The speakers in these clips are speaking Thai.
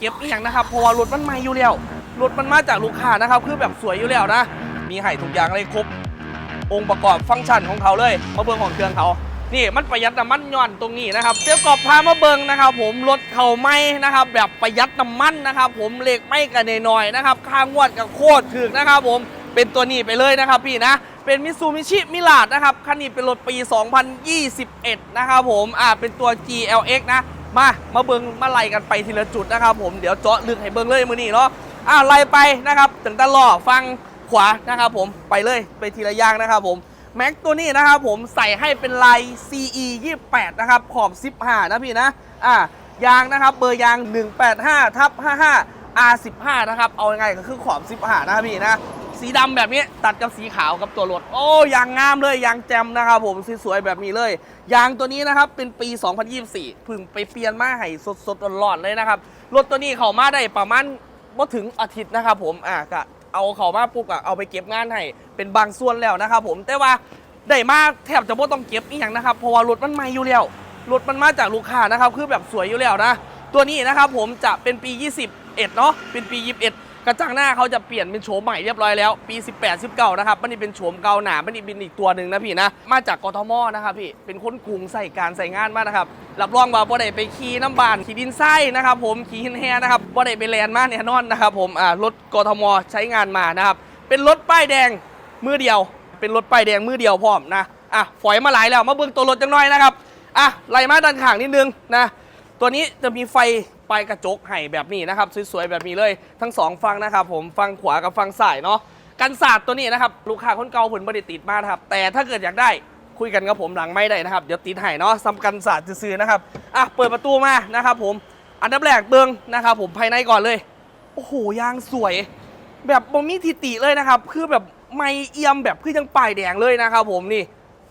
เก็บอีกอย่างนะครับเพราะว่ารถมันใหม่อยู่แล้วรถมันมาจากลูกค้านะครับคือแบบสวยอยู่แล้วนะ มีให้ทุกอย่างเลยครบ องค์ประกอบฟังก์ชันของเขาเลยมาเบิ่งของเครื่องเขานี่มันประหยัดน้ำมันย่อนตรงนี้นะครับเจ้ากอบพามาเบิ่งนะครับ ผมรถเขาไม่นะครับ แบบประหยัดน้ำมันนะครับ ผมเหล็กไม่กันหน่อยนะครับค่างวดกับโคตรถึกนะครับ ผมเป็นตัวนี้ไปเลยนะครับ พี่นะเป็นมิซูมิชิมิลาดนะครับคันนี้เป็นรถปี 2021 นะครับผมอ่าเป็นตัว GLX นะ มามาเบิงมาไล่กันไปทีละจุดนะครับ ผมเดี๋ยวเจาะลึกให้เบิงเลยมือนี้เนาะอ่าไล่ไปนะครับถึงตลอฟังขวานะครับผมไปเลยไปทีละอย่างนะครับผมแม็กตัวนี้นะครับผมใส่ให้เป็นลาย CE 28 นะครับ ขอบ15นะพี่นะอ่ายางนะครับเบอร์ยาง 185ทับ55 R15 นะครับ เอายังไงก็คือขอบ15 นะครับพี่นะ สีดำแบบนี้ตัดกับสีขาวกับตัวรถ โอ้ยางงามเลยยางแจมนะครับผมสวยๆแบบนี้เลย ยางตัวนี้นะครับเป็นปี 2024เพึ่งไปเปลี่ยนมาให้สดๆร้อนๆเลยนะครับรถตัวนี้เขามาได้ประมาณบ่ถึงอาทิตย์นะครับผมอะก็เอาเขามาปุ๊บอะเอาไปเก็บงานให้เป็นบางส่วนแล้วนะครับผมแต่ว่าได้มาแทบจะบ่ต้องเก็บอีกอย่างนะครับเพราะว่ารถมันใหม่อยู่แล้วรถมันมาจากลูกค้านะครับคือแบบสวยอยู่แล้วนะ ตัวนี้นะครับผมจะเป็นปี 21เนาะเป็นปี 21 กระจังหน้าเขาจะเปลี่ยนเป็นโฉมใหม่เรียบร้อยแล้ว ปี 18 19นะครับมันนี่เป็นโฉมเก่าหนามันนี่เป็นอีกตัวหนึ่งนะพี่นะ มาจากกทมนะครับพี่ เป็นคนกรุงใส่การใส่งานมากนะครับ รับรองว่าบ่ได้ไปขี่น้ำบานขี่ดินไส้นะครับผม ขี่หินแฮนะครับบ่ได้ไปแลนมากแน่นอนนะครับผม อ่ารถกทมใช้งานมานะครับ เป็นรถป้ายแดงมือเดียว เป็นรถป้ายแดงมือเดียวพร้อมนะ อะ ฝอยมาหลายแล้ว มาเบิ่งตัวรถจังหน่อยนะครับ อะ ไล่มาด้านข้างนิดนึงนะ ตัวนี้จะมีไฟปลายกระจกให้แบบนี้นะครับ สวยๆแบบนี้เลยทั้งสองฝั่งนะครับ ผมฝั่งขวากับฝั่งซ้ายเนาะกันศาสตร์ตัวนี้นะครับลูกค้าคนเก่าผลบริติดมานะครับ แต่ถ้าเกิดอยากได้คุยกันกับผมหลังไม่ได้นะครับ เดี๋ยวติดให้เนาะซ้ำกันศาสตร์ซื้อๆนะครับอะเปิดประตูมานะครับผมอันดับแรกเบิ้งนะครับ ผมภายในก่อนเลย โอ้โหยางสวย แบบบ่มีทิติเลยนะครับคือแบบไม่เอี่ยมแบบคือยังป้ายแดงเลยนะครับ ผมนี่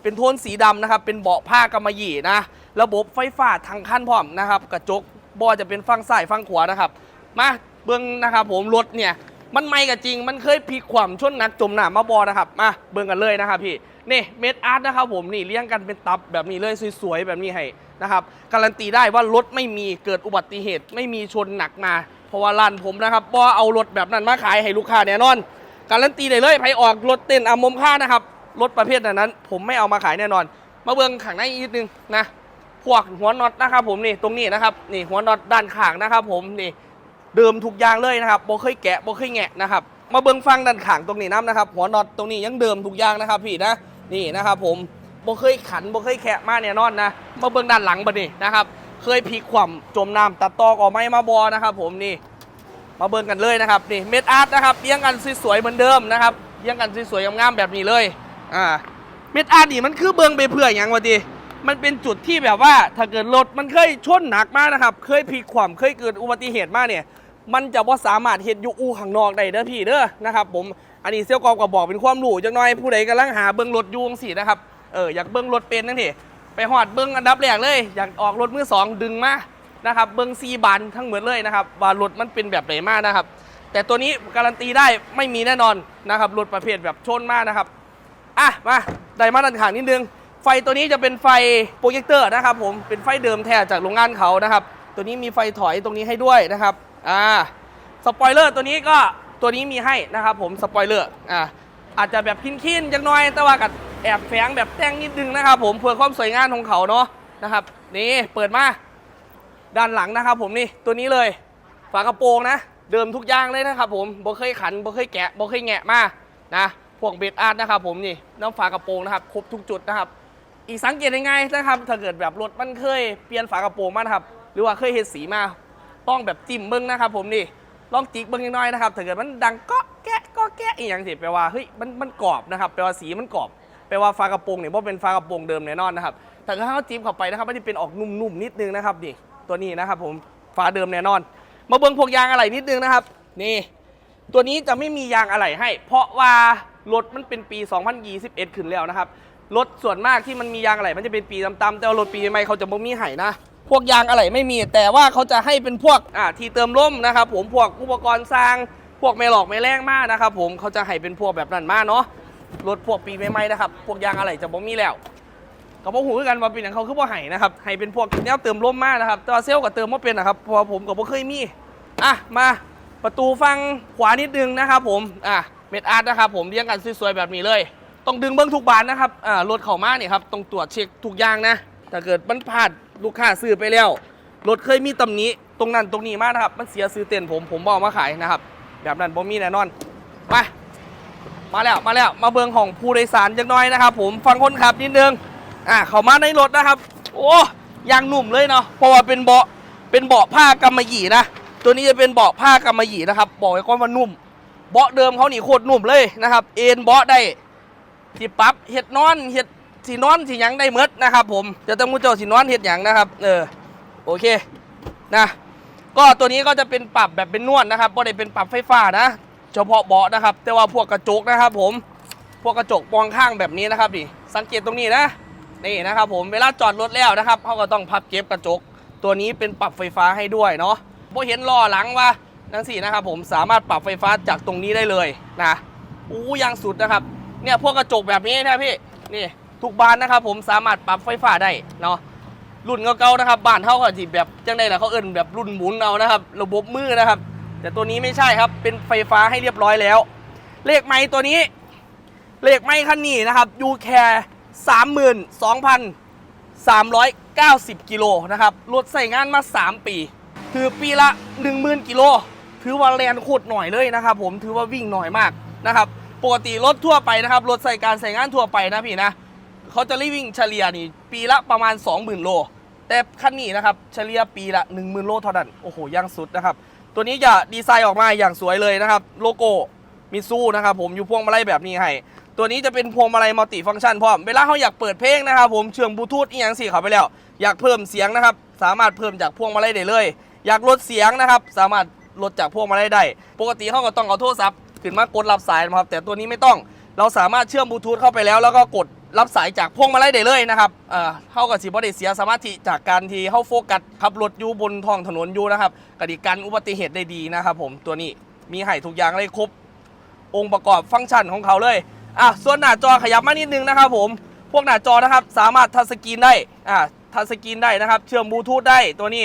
เป็นโทนสีดำนะครับเป็นเบาะผ้ากำมะหยี่นะ ระบบไฟฟ้าทางขั้นพร้อมนะครับ กระจกบอจะเป็นฝั่งซ้ายฝั่งขวานะครับ มาเบิ้องนะครับผมรถเนี่ยมันไม่กับจริง มันเคยพลิกความชนหนักจมหนามาบอนะครับ มาเบิ้องกันเลยนะครับพี่นี่เมดอาร์ตนะครับผมนี่เลี้ยงกันเป็นตับแบบนี้เลยสวยๆแบบนี้ให้นะครับการันตีได้ว่ารถไม่มีเกิดอุบัติเหตุ ไม่มีชนหนักมา เพราะว่าร้านผมนะครับบอเอารถแบบนั้นมาขายให้ลูกค้าแน่นอนการันตีได้เลยไผออกรถเต้นอามมค่านะครับรถประเภทนั้น ผมไม่เอามาขายแน่นอน มาเบิ่งข้างในอีกนิดนึงนะ พวกหัวน็อตนะครับผมนี่ตรงนี้นะครับนี่หัวน็อตด้านข้างนะครับผมนี่เดิมทุกอย่างเลยนะครับบ่เคยแกะบ่เคยแงะนะครับมาเบิ่งฟังด้านข้างตรงนี้น้ำนะครับหัวน็อตตรงนี้ยังเดิมทุกอย่างนะครับพี่นะนี่นะครับผมบ่เคยขันบ่เคยแคะมาแน่นอนนะมาเบิ่งด้านหลังบัดนี้นะครับเคยพลิกคว่ำจมน้ำตัดตอกออกไม้มาบอนะครับผมนี่มาเบิ่งกันเลยนะครับนี่เม็ดอาร์ตนะครับเลี้ยงกันสวยๆเหมือนเดิมนะครับเลี้ยงกันสวยๆงามๆแบบนี้เลยอ่าเม็ดอาร์ตนี่มันคือเบิ่งไปเพื่ออย่างวะดี มันเป็นจุดที่แบบว่าถ้าเกิดรถมันเคยชนหนักมากนะครับ เคยพลิกคว่ำเคยเกิดอุบัติเหตุมากเนี่ย มันจะว่าสามารถเห็นอยู่อู่ข้างนอกได้เด้อพี่เด้อนะครับผมอันนี้เซี่ยวกอบก็บอกเป็นความรู้จังหน่อยผู้ใดกำลังหาเบิ่งรถยูงสินะครับเอออยากเบิ่งรถเป็นนั่นทีไปหอดเบิ่งอันดับแรกเลย อยากออกรถมือสองดึงมานะครับเบิ้งซีบันทั้งหมดเลยนะครับว่ารถมันเป็นแบบไหนมากนะครับ แต่ตัวนี้การันตีได้ไม่มีแน่นอนนะครับรถประเภทแบบชนมากนะครับอะมาได้มาตรฐานนิดนึง ไฟตัวนี้จะเป็นไฟโปรเจคเตอร์นะครับผมเป็นไฟเดิมแท้จากโรงงานเขานะครับ ตัวนี้มีไฟถอยตรงนี้ให้ด้วยนะครับอ่าสปอยเลอร์ตัวนี้ก็ตัวนี้มีให้นะครับผมสปอยเลอร์อ่าอาจจะแบบคินๆจังน้อยแต่ว่ากับแอบแฝงแบบแต่งนิดนึงนะครับผมเพื่อความสวยงามของเขาเนาะนะครับนี่เปิดมาด้านหลังนะครับผมนี่ตัวนี้เลยฝากระโปรงนะ เดิมทุกอย่างเลยนะครับผมบ่เคยขันบ่เคยแกะบ่เคยแงะมานะพวกเบดอาร์ตนะครับผมนี่น้ำฝากระโปรงนะครับครบทุกจุดนะครับ อีกสังเกตยังไงนะครับถ้าเกิดแบบรถมันเคยเปลี่ยนฝากระโปรงมานะครับหรือว่าเคยเห็นสีมาต้องแบบจิ้มเบิ้งนะครับ ผมนี่ลองจิกเบิ้งน้อยนะครับถ้าเกิดมันดังก็แกะก็แกะอีกอย่างสิแปลว่าเฮ้ยมันมันกรอบนะครับแปลว่าสีมันกรอบแปลว่าฝากระโปรงเนี่ยว่าะเป็นฝากระโปรงเดิมแน่นอนนะครับแต่ถ้าเขาจิ้มเข้าไปนะครับมันจะเป็นออกนุ่มๆนิดนึงนะครับนี่ตัวนี้นะครับ ผมฝาเดิมแน่นอน มาเบิ่งพวกยางอะไหล่นิดนึงนะครับ นี่ ตัวนี้จะไม่มียางอะไหล่ให้ เพราะว่ารถมันเป็นปี 2021 ขึ้นแล้วนะครับ รถส่วนมากที่มันมียางอะไหล่มันจะเป็นปีตำๆแต่ว่ารถปีใหม่เขาจะบ่มีให้นะ พวกยางอะไหล่ไม่มี แต่ว่าเขาจะให้เป็นพวกอ่าที่เติมลมนะครับผมพวกอุปกรณ์สร้าง พวกไม่หลอกไม่แรงมากนะครับผมเขาจะให้เป็นพวกแบบนั้นมากเนาะรถพวกปีใหม่ๆนะครับพวกยางอะไหล่จะบ่มีแล้วก็บ่หูกันว่าเป็นอย่างเขาคือบ่ให้นะครับให้เป็นพวกแนวเติมลมมากนะครับแต่ว่าเซลล์ก็เติมบ่เป็นนะครับเพราะผมก็บ่เคยมีอะมาประตูฝั่งขวานิดนึงนะครับผมอะเม็ดอาร์ตนะครับผมเรียงกันสวยๆแบบนี้เลย ต้องดึงเบิ้งทุกบานนะครับอ่ารถเข้ามาเนี่ยครับต้องตรวจเช็คทุกอย่างนะ ถ้าเกิดมันพลาดลูกค้าซื้อไปแล้ว รถเคยมีตำหนิตรงนั้นตรงนี้มากนะครับ มันเสียซื้อเต็นผมผมบอกมาขายนะครับ แบบนั้นผมมีแน่นอนไปมาแล้วมาแล้วมาเบิงของผู้โดยสารจังน้อยนะครับ ผมฟังคนขับนิดนึงอะเข้ามาในรถนะครับ โอ้ยางหนุ่มเลยเนาะเพราะว่าเป็นเบาะเป็นเบาะผ้ากำมะหยี่นะตัวนี้จะเป็นเบาะผ้ากำมะหยี่นะครับ บอกไว้ก่อนว่านุ่มเบาะเดิมเขานี่โคตรนุ่มเลยนะครับ เอ็นเบาะได้ ที่ปรับเห็ดนอนเห็ดสีนอนสีหยังได้เมดนะครับ ผมจะต้องมุเจ้าสีนอนเห็ดหยังนะครับเออโอเคนะ ก็ตัวนี้ก็จะเป็นปรับแบบเป็นนวดนะครับไม่ได้เป็นปรับไฟฟ้านะ เฉพาะเบาะนะครับ แต่ว่าพวกกระจกนะครับ ผมพวกกระจกมองข้างแบบนี้นะครับนี่สังเกตตรงนี้นะนี่นะครับผมเวลาจอดรถแล้วนะครับเขาก็ต้องพับเก็บกระจก ตัวนี้เป็นปรับไฟฟ้าให้ด้วยเนาะพอเห็นล้อหลังว่านังสี่นะครับผมสามารถปรับไฟฟ้าจากตรงนี้ได้เลยนะอู้ยางสุดนะครับ เนี่ยพวกกระจกแบบนี้นะพี่นี่ทุกบานนะครับผมสามารถปรับไฟฟ้าได้เนาะรุ่นเก่าๆนะครับบ้านเท่ากับที่แบบจังไดล่ะเขาเอิ้นแบบรุ่นหมุนเอานะครับ ระบบมือนะครับ แต่ตัวนี้ไม่ใช่ครับเป็นไฟฟ้าให้เรียบร้อยแล้ว เลขไม้ตัวนี้ เลขไม้คันนี้นะครับยูแคร์สามหมื่นสองพันสามร้อยเก้าสิบกิโลนะครับรถใส่งานมา3ปีคือปีละ10,000กิโลถือว่าแลนโคตรหน่อยเลยนะครับ ผมถือว่าวิ่งหน่อยมากนะครับ ปกติรถทั่วไปนะครับ รถใส่การใส่งานทั่วไปนะพี่นะเขาจะรีวิ่งเฉลี่ยนี่ปีละประมาณ 20,000 โล แต่คันนี้นะครับเฉลี่ยปีละ 10,000 โลเท่านั้นโอ้โหยังสุดนะครับ ตัวนี้จะดีไซน์ออกมาอย่างสวยเลยนะครับ โลโก้มิซูนะครับผมอยู่พวงมาลัยแบบนี้ให้ตัวนี้จะเป็นพวงมาลัยมัลติฟังก์ชันพร้อมเวลาเขาอยากเปิดเพลงนะครับผมเชื่อมบลูทูธอีกอย่างสี่เขาไปแล้ว อยากเพิ่มเสียงนะครับ สามารถเพิ่มจากพวงมาลัยได้เลย อยากลดเสียงนะครับ สามารถลดจากพวงมาลัยได้ ปกติเขาก็ต้องเอาโทรศัพท์ ขึ้นมากดรับสายนะครับ แต่ตัวนี้ไม่ต้องเราสามารถเชื่อมบลูทูธเข้าไปแล้ว แล้วก็กดรับสายจากพวงมาลัยได้เลยนะครับเอ่อเข้ากับสิบได้เสียสมาธิจากการที่เข้าโฟกัสขับรถอยู่บนท้องถนนอยู่นะครับกดิกันอุบัติเหตุได้ดีนะครับผมตัวนี้มีให้ทุกอย่างเลยครบองค์ประกอบฟังก์ชันของเขาเลยอะส่วนหน้าจอขยับมานิดนึงนะครับผมพวกหน้าจอนะครับสามารถทัชสกรีนได้อะทัชสกรีนได้นะครับ เชื่อมบลูทูธได้ตัวนี้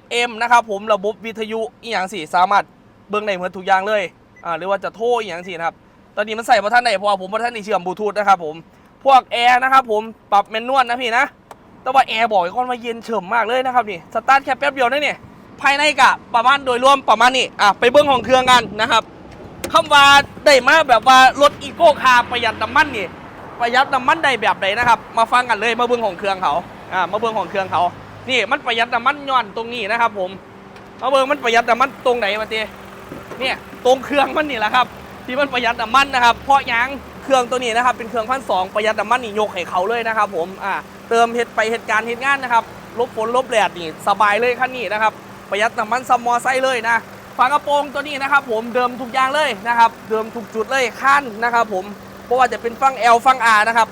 FM นะครับผมระบบวิทยุอีกอย่างสี่สามารถเบิ่งได้เหมือนทุกอย่างเลย อ่าหรือว่าจะโทรอีกอย่างสี่นะครับ ตอนนี้มันใส่ประท่านไหนเพราะว่าผมประท่านได้เชื่อมบลูทูธนะครับผมพวกแอร์นะครับผมปรับแมนนวลนะพี่นะแต่ว่าแอร์บอกไว้ก่อนว่าเย็นเฉ่มมากเลยนะครับนี่สตาร์ทแค่แป๊บเดียวนะเนี่ยภายในกะประมาณโดยรวมประมาณนี้อะไปเบิ้งของเครื่องกันนะครับคำว่าได้มาแบบว่ารถอีโก้คาประหยัดน้ำมันนี่ประหยัดน้ำมันได้แบบไหนนะครับ มาฟังกันเลยมาเบิ่งของเครื่องเขาอ่ามาเบิ่งของเครื่องเขานี่มันประหยัดน้ำมันย้อนตรงนี้นะครับ ผมมาเบิ่งมันประหยัดน้ำมันตรงไหนมาเต้ เนี่ยตรงเครื่องมันนี่แหละครับ ที่มันประหยัดน้ำมันนะครับ เพราะยังเครื่องตัวนี้นะครับเป็นเครื่องพันสองประหยัดน้ำมันนี่ยกให้เขาเลยนะครับ ผมอ่าเติมเหตุไปเหตุการณ์เหตุงานนะครับลบฝนลบแดดนี่สบายเลยคันนี้นะครับประหยัดน้ำมันซัมมอไซเลยนะฝากระโปรงตัวนี้นะครับ ผมเดิมทุกอย่างเลยนะครับ เดิมทุกจุดเลยขั้นนะครับ ผมเพราะว่าจะเป็นฟัง L ฟัง R นะครับ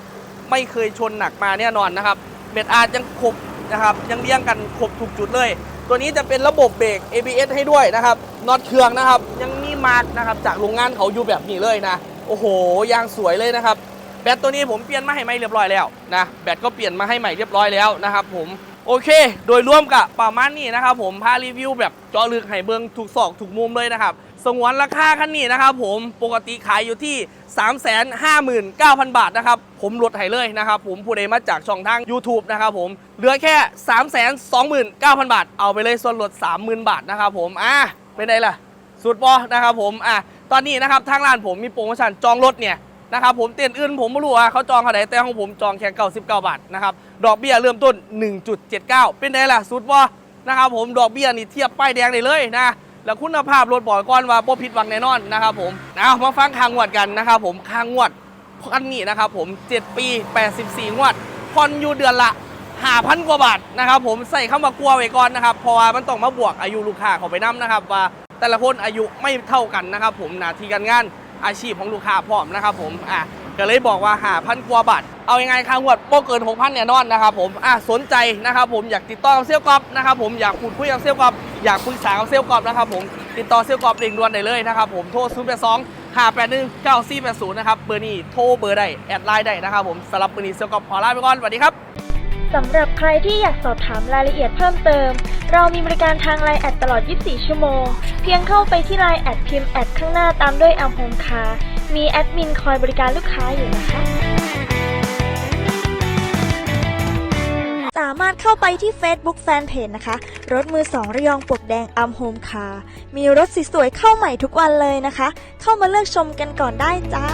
ไม่เคยชนหนักมาแน่นอนนะครับ เม็ด R ยังครบนะครับ ยังเรียงกันครบทุกจุดเลย ตัวนี้จะเป็นระบบเบรก ABS ให้ด้วยนะครับน็อตเครื่องนะครับ ยังมีมาร์กนะครับจากโรงงานเขาอยู่แบบนี้เลยนะ โอ้โหยางสวยเลยนะครับแบตตัวนี้ผมเปลี่ยนมาให้ใหม่เรียบร้อยแล้วนะแบตก็เปลี่ยนมาให้ใหม่เรียบร้อยแล้วนะครับผมโอเค โดยรวมกับประมาณนี้นะครับผมพารีวิวแบบเจาะลึกให้เบิงถูกศอกถูกมุมเลยนะครับ สงวนราคาคันนี้นะครับผมปกติขายอยู่ที่ 359,000 บาทนะครับ ผมลดให้เลยนะครับผมผู้ใดมาจากช่องทาง YouTube นะครับผมเหลือแค่ 329,000 บาท เอาไปเลยส่วนลด 30,000 บาทนะครับผมอะเป็นไงล่ะ สุดบอนะครับผมอะตอนนี้นะครับทางร้านผมมีโปรโมชั่นจองรถเนี่ยนะครับผมเตียนอื่นผมไม่รู้ว่าเขาจองเท่าไหร่แต่ของผมจองแค่99 บาทนะครับดอกเบี้ยเริ่มต้น 1.79 เป็นไงล่ะสุดบอนะครับผมดอกเบี้ยนี่เทียบป้ายแดงได้เลยนะ แล้วคุณภาพรถบอกก่อนว่าบ่ผิดหวังแน่นอนนะครับผมเอามาฟังค่างวดกันนะครับผมค่างวดคันนี้นะครับผม 7 ปี 84 งวดผ่อนอยู่เดือนละ5,000กว่าบาทนะครับผมใส่เข้ามากลัวไว้ก่อนนะครับเพราะว่ามันต้องมาบวกอายุลูกค้าเขาไปนํนะครับ ว่าแต่ละคนอายุไม่เท่ากันนะครับ ผมหน้าที่การงานอาชีพของลูกค้าพร้อมนะครับผมอะก็เลยบอกว่าหาพันกว่าบาทเอายังไงค่างวดโปเกินหกพันแน่นอนนะครับผมอะสนใจนะครับผมอยากติดต่อเซลกอล์ฟนะครับผมอยากพูดคุยกับเซลลกอล์ฟ อยากปรึกษากับเซลลกอล์ฟนะครับผมติดต่อเซลลกอล์ฟเร่งด่วนได้เลยนะครับผมโทร 0 8 2 5 8 1 9 4 8 0 นะครับเบอร์นี้โทรเบอร์ได้แอดไลน์ได้นะครับผมสำหรับเบอร์นี้เซลลกอล์ฟขอลาไปก่อนสวัสดีครับสำหรับใครที่อยากสอบถามรายละเอียดเพิ่มเติม เรามีบริการทางไลน์แอดตลอด 24 ชั่วโมง เพียงเข้าไปที่ไลน์แอดพิมพ์แอดข้างหน้าตามด้วยแอมโฮมคามีแอดมินคอยบริการลูกค้าอยู่นะคะามารถเข้าไปที่ Facebook Fanpage นะคะ รถมือสองระยองปลวกแดงอัมโฮมคามีรถสวยๆเข้าใหม่ทุกวันเลยนะคะ เข้ามาเลือกชมกันก่อนได้จ้า